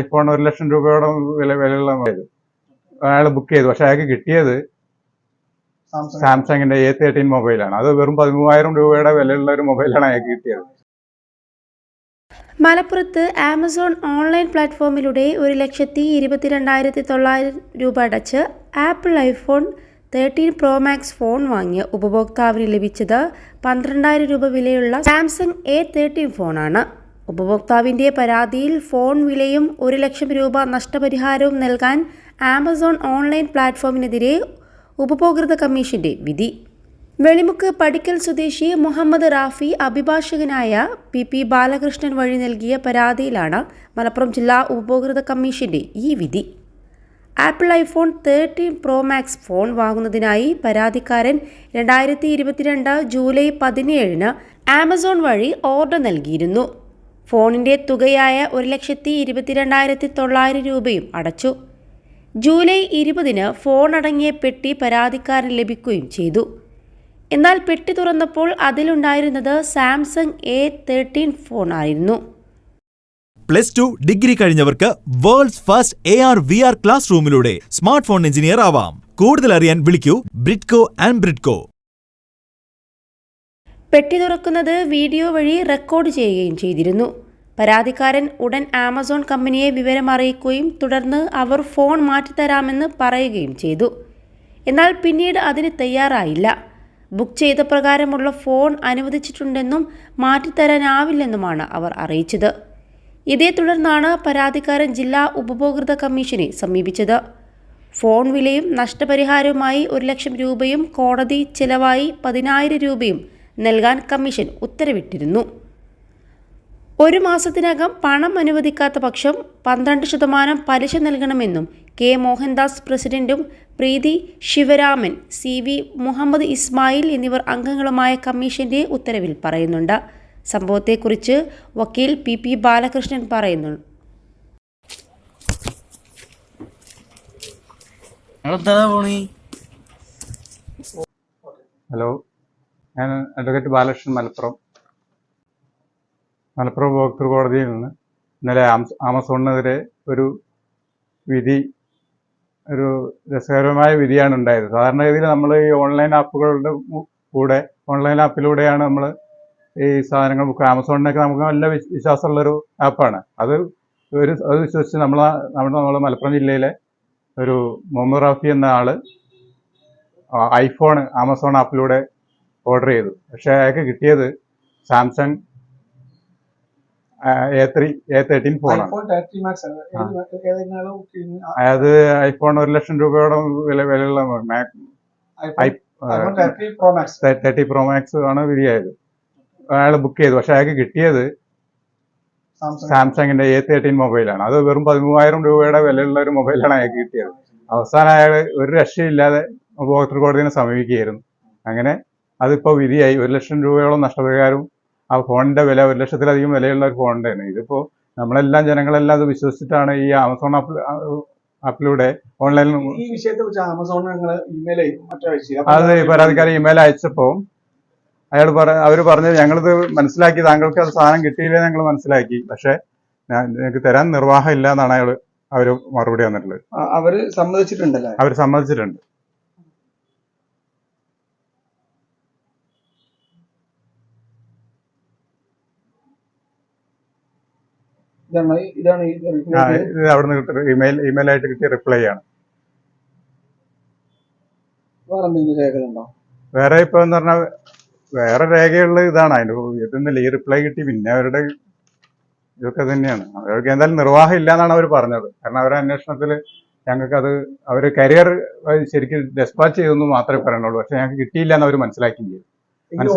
IPhone ഒരു ലക്ഷം രൂപയോടെ വില വിലയുള്ള അയാൾ ബുക്ക് ചെയ്തു. പക്ഷെ അയാൾക്ക് കിട്ടിയത് സാംസങ് സാംസങ്ങിന്റെ എ തേർട്ടീൻ മൊബൈലാണ് അത് വെറും പതിമൂവായിരം രൂപയുടെ വിലയുള്ള ഒരു മൊബൈലാണ് അയാൾക്ക് കിട്ടിയത്. മലപ്പുറത്ത് ആമസോൺ ഓൺലൈൻ പ്ലാറ്റ്ഫോമിലൂടെ ഒരു ലക്ഷത്തി ഇരുപത്തിരണ്ടായിരത്തി തൊള്ളായിരം രൂപ അടച്ച് Apple iPhone thirteen pro max phone വാങ്ങിയ ഉപഭോക്താവിന് ലഭിച്ചത് പന്ത്രണ്ടായിരം രൂപ വിലയുള്ള സാംസങ് എ തേർട്ടീൻ ഫോണാണ് ഉപഭോക്താവിന്റെ പരാതിയിൽ ഫോൺ വിലയും ഒരു ലക്ഷം രൂപ നഷ്ടപരിഹാരവും നൽകാൻ ആമസോൺ ഓൺലൈൻ പ്ലാറ്റ്ഫോമിനെതിരെ ഉപഭോക്തൃ കമ്മീഷന്റെ വിധി. വെളിമുക്ക് പടിക്കൽ സ്വദേശി മുഹമ്മദ് റാഫി അഭിഭാഷകനായ പി പി ബാലകൃഷ്ണൻ വഴി നൽകിയ പരാതിയിലാണ് മലപ്പുറം ജില്ലാ ഉപഭോക്തൃ കമ്മീഷന്റെ ഈ വിധി. Apple iPhone thirteen pro max phone വാങ്ങുന്നതിനായി പരാതിക്കാരൻ രണ്ടായിരത്തി ഇരുപത്തിരണ്ട് ജൂലൈ പതിനേഴിന് ആമസോൺ വഴി ഓർഡർ നൽകിയിരുന്നു. ഫോണിന്റെ തുകയായ ഒരു ലക്ഷത്തി ഇരുപത്തിരണ്ടായിരത്തി തൊള്ളായിരം രൂപയും അടച്ചു. ജൂലൈ ഇരുപതിന് ഫോൺ അടങ്ങിയ പെട്ടി പരാതിക്കാരൻ ലഭിക്കുകയും ചെയ്തു. എന്നാൽ പെട്ടി തുറന്നപ്പോൾ അതിലുണ്ടായിരുന്നത് സാംസങ് എ തേർട്ടീൻ ഫോൺ ആയിരുന്നു. Plus two degree കഴിഞ്ഞവർക്ക് world's first A R V R class റൂമിലൂടെ smartphone engineer ആവാം. കൂടുതൽ അറിയാൻ വിളിക്കൂ ബ്രിഡ്കോ ആൻഡ് ബ്രിഡ്കോ. പെട്ടി തുറക്കുന്നത് വീഡിയോ വഴി റെക്കോർഡ് ചെയ്യുകയും ചെയ്തിരുന്നു. പരാതിക്കാരൻ ഉടൻ ആമസോൺ കമ്പനിയെ വിവരം അറിയിക്കുകയും തുടർന്ന് അവർ ഫോൺ മാറ്റിത്തരാമെന്ന് പറയുകയും ചെയ്തു. എന്നാൽ പിന്നീട് അതിന് തയ്യാറായില്ല. ബുക്ക് ചെയ്ത പ്രകാരമുള്ള ഫോൺ അനുവദിച്ചിട്ടുണ്ടെന്നും മാറ്റിത്തരാനാവില്ലെന്നുമാണ് അവർ അറിയിച്ചത്. ഇതേ തുടർന്നാണ് പരാതിക്കാരൻ ജില്ലാ ഉപഭോക്തൃ കമ്മീഷനെ സമീപിച്ചത്. ഫോൺ വിലയും നഷ്ടപരിഹാരവുമായി ഒരു ലക്ഷം രൂപയും കോടതി ചെലവായി പതിനായിരം രൂപയും നൽകാൻ കമ്മീഷൻ ഉത്തരവിട്ടിരുന്നു. ഒരു മാസത്തിനകം പണം അനുവദിക്കാത്ത പക്ഷം പന്ത്രണ്ട് ശതമാനം പലിശ നൽകണമെന്നും കെ മോഹൻദാസ് പ്രസിഡന്റും പ്രീതി ശിവരാമൻ സി വി മുഹമ്മദ് ഇസ്മായിൽ എന്നിവർ അംഗങ്ങളുമായ കമ്മീഷന്റെ ഉത്തരവിൽ പറയുന്നുണ്ട്. സംഭവത്തെക്കുറിച്ച് വക്കീൽ പി പി ബാലകൃഷ്ണൻ പറയുന്നു. ഹലോ. ഞാൻ അഡ്വക്കേറ്റ് ബാലകൃഷ്ണൻ മലപ്പുറം. മലപ്പുറം ഉപഭോക്തൃ കോടതിയിൽ നിന്ന് ഇന്നലെ ആമസ- ആമസോണിനെതിരെ ഒരു വിധി ഒരു രസകരമായ വിധിയാണ് ഉണ്ടായത്. സാധാരണഗതിയിൽ നമ്മൾ ഈ ഓൺലൈൻ ആപ്പുകളുടെ കൂടെ ഓൺലൈൻ ആപ്പിലൂടെയാണ് നമ്മൾ ഈ സാധനങ്ങൾ ബുക്ക് ആമസോണിനൊക്കെ നമുക്ക് നല്ല വിശ്- വിശ്വാസമുള്ളൊരു ആപ്പാണ് അത് ഒരു അത് വിശ്വസിച്ച് നമ്മൾ നമ്മുടെ നമ്മൾ മലപ്പുറം ജില്ലയിലെ ഒരു മുഹമ്മദ് റാഫി എന്ന ആൾ ഐഫോൺ ആമസോൺ ആപ്പിലൂടെ ഓർഡർ ചെയ്തു. പക്ഷേ അയാൾക്ക് കിട്ടിയത് Samsung A three A thirteen ഫോണാണ് ചെയ്യുന്ന അതായത് ഐഫോൺ ഒരു ലക്ഷം രൂപയോടെ വില വിലയുള്ള thirty pro max thirty pro max ആണ് വിധിയായത് അയാൾ ബുക്ക് ചെയ്തു. പക്ഷെ അയാൾക്ക് കിട്ടിയത് സാംസങ് സാംസങ്ങിന്റെ എ തേർട്ടീൻ മൊബൈലാണ് അത് വെറും പതിമൂവായിരം രൂപയുടെ വിലയുള്ള ഒരു മൊബൈലാണ് അയാൾക്ക് കിട്ടിയത്. അവസാനം അയാൾ ഒരു രക്ഷയില്ലാതെ ഉപഭോക്തൃ കോടതിനെ സമീപിക്കുകയായിരുന്നു. അങ്ങനെ അതിപ്പോ വിധിയായി ഒരു ലക്ഷം രൂപയോളം നഷ്ടപരിഹാരവും ആ ഫോണിന്റെ വില ഒരു ലക്ഷത്തിലധികം വിലയുള്ള ഒരു ഫോണിന്റെയാണ് ഇതിപ്പോൾ ഇതിപ്പോ നമ്മളെല്ലാം ജനങ്ങളെല്ലാം അത് വിശ്വസിച്ചിട്ടാണ് ഈ ആമസോൺ ആപ്പ് ആപ്പിലൂടെ ഓൺലൈനിൽ ഈ വിഷയത്തെ കുറിച്ച് ആമസോൺ നിങ്ങൾ ഇമെയിൽ അതെ അയച്ചു അത് ഈ പരാതിക്കാരി ഇമെയിൽ അയച്ചപ്പോൾ അയാൾ പറ അവർ പറഞ്ഞത് ഞങ്ങളിത് മനസ്സിലാക്കി താങ്കൾക്ക് അത് സാധനം കിട്ടിയില്ലേ ഞങ്ങൾ മനസ്സിലാക്കി. പക്ഷേ ഞാൻ നിങ്ങൾക്ക് തരാൻ നിർവാഹം ഇല്ല എന്നാണ് അയാൾ അവർ മറുപടി തന്നിട്ടുള്ളത്. അവർ സമ്മതിച്ചിട്ടുണ്ടല്ലേ? അവർ സമ്മതിച്ചിട്ടുണ്ട്. ഇതാണ് ഇതാണ് ഇത് അവിടുന്ന് കിട്ടിയ ഇമെയിൽ ഇമെയിൽ ആയിട്ട് കിട്ടിയ റിപ്ലൈ ആണ്. വേറെ എന്തെങ്കിലും രേഖകളുണ്ടോ വേറെ ഇപ്പൊ എന്ന് പറഞ്ഞാൽ വേറെ രേഖയുള്ള ഇതാണ്. അതിന്റെ ഇതൊന്നുമില്ല ഈ റിപ്ലൈ കിട്ടി. പിന്നെ അവരുടെ ഇതൊക്കെ തന്നെയാണ്. അവർക്ക് എന്തായാലും നിർവാഹം ഇല്ല എന്നാണ് അവർ പറഞ്ഞത്. കാരണം അവരുടെ അന്വേഷണത്തിൽ ഞങ്ങൾക്ക് അത് അവർ കരിയർ ശരിക്കും ഡെസ്പാച്ച് ചെയ്തെന്ന് മാത്രമേ പറയുന്നുള്ളൂ. പക്ഷെ ഞങ്ങൾക്ക് കിട്ടിയില്ല എന്ന് അവർ മനസ്സിലാക്കുകയും ചെയ്തു.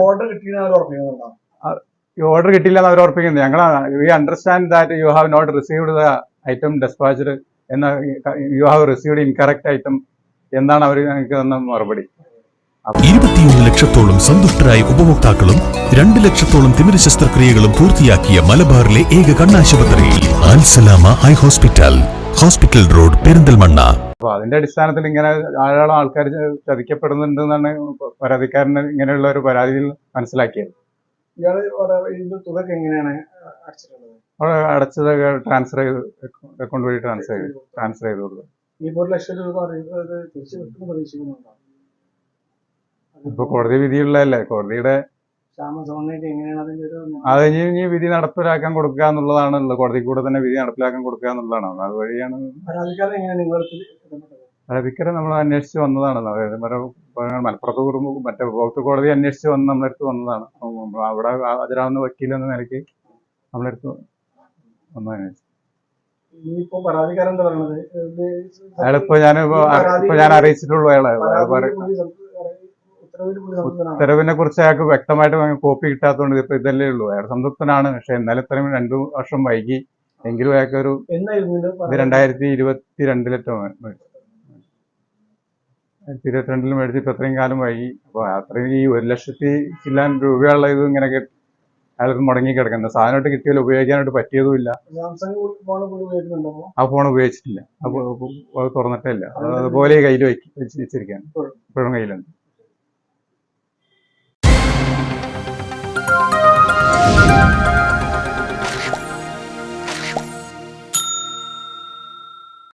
ഓർഡർ കിട്ടിയെന്ന് ഈ ഓർഡർ കിട്ടിയില്ല എന്ന് അവർ ഉറപ്പിക്കുന്നത് ഞങ്ങൾ we understand that you have not received the item despatched എന്ന you have received incorrect item എന്നാണ് അവർ ഞങ്ങൾക്ക് തന്ന മറുപടി. ഇരുപത്തിയൊന്ന് ലക്ഷത്തോളം സന്തുഷ്ടരായ ഉപഭോക്താക്കളും രണ്ട് ലക്ഷത്തോളം തിമിര ശസ്ത്രക്രിയകളും പൂർത്തിയാക്കിയ മലബാറിലെ ഏക കണ്ണാശുപത്രി Alsalama high hospital hospital road Perinthalmanna. അപ്പൊ അതിന്റെ അടിസ്ഥാനത്തിൽ ഇങ്ങനെ ധാരാളം ആൾക്കാർ ചതിക്കപ്പെടുന്നുണ്ടെന്നാണ് പരാതിക്കാരന് ഇങ്ങനെയുള്ള ഒരു പരാതിയിൽ മനസ്സിലാക്കിയത്. ഇയാൾ ഒരു- ഇതിന്റെ തുക എങ്ങനെയാണ് അടച്ചിട്ടുള്ളത്? അവിടെ അടച്ചതൊക്കെ ട്രാൻസ്ഫർ ചെയ്ത് അക്കൗണ്ട് വഴി ട്രാൻസ്ഫർ ചെയ്ത് ട്രാൻസ്ഫർ ചെയ്ത് കൊടുത്തു ഈ ഒരു ലക്ഷം രൂപ അറിയുന്നത് തിരിച്ചു കിട്ടുമെന്ന് പ്രതീക്ഷിക്കുന്നുണ്ടോ? ഇപ്പൊ കോടതി വിധിയുള്ളതല്ലേ? കോടതിയുടെ അത് ഇനി ഇനി വിധി നടപ്പിലാക്കാൻ കൊടുക്കുക എന്നുള്ളതാണല്ലോ. കോടതി കൂടെ തന്നെ വിധി നടപ്പിലാക്കാൻ കൊടുക്കുക എന്നുള്ളതാണ്. അതുവഴിയാണ് അതിക്കരെ നമ്മൾ അന്വേഷിച്ച് വന്നതാണ്. മലപ്പുറത്ത് കുറുമ്പ് മറ്റേ ഉപഭോക്തൃ കോടതി അന്വേഷിച്ച് വന്ന് നമ്മളെടുത്ത് വന്നതാണ്. അവിടെ ഹാജരാവുന്ന വക്കീൽ എന്ന നിലയ്ക്ക് നമ്മളെടുത്ത് വന്ന് അന്വേഷിച്ചു. അയാളിപ്പോ ഞാൻ ഇപ്പൊ ഞാൻ അറിയിച്ചിട്ടുള്ളൂ അയാളെ. ഉത്തരവിനെ കുറിച്ച് അയാൾക്ക് വ്യക്തമായിട്ട് കോപ്പി കിട്ടാത്തതുകൊണ്ട് ഇപ്പൊ ഇതല്ലേ ഉള്ളൂ. അയാൾ സംതൃപ്തനാണ്. പക്ഷെ എന്നാലും ഇത്രയും രണ്ടു വർഷം വൈകി. എങ്കിലും അയാൾക്ക് ഒരു ഇത്? രണ്ടായിരത്തി ഇരുപത്തി രണ്ടിലെറ്റോ ഇരുപത്തിരണ്ടിൽ മേടിച്ച് ഇപ്പം അത്രയും കാലം വൈകി. അപ്പോൾ അത്രയും ഈ ഒരു ലക്ഷത്തി ചില്ലാൻ രൂപയുള്ള ഇത് ഇങ്ങനെ അയാൾക്ക് മുടങ്ങി കിടക്കുന്നത് സാധനമായിട്ട് കിട്ടിയാൽ ഉപയോഗിക്കാനായിട്ട് പറ്റിയതുമില്ല. ആ ഫോൺ ഉപയോഗിച്ചിട്ടില്ല. അപ്പോൾ അത് തുറന്നിട്ടില്ല അതുപോലെ കയ്യിൽ വെച്ച് വെച്ചിരിക്കാൻ ഇപ്പോഴും കയ്യിലുണ്ട്.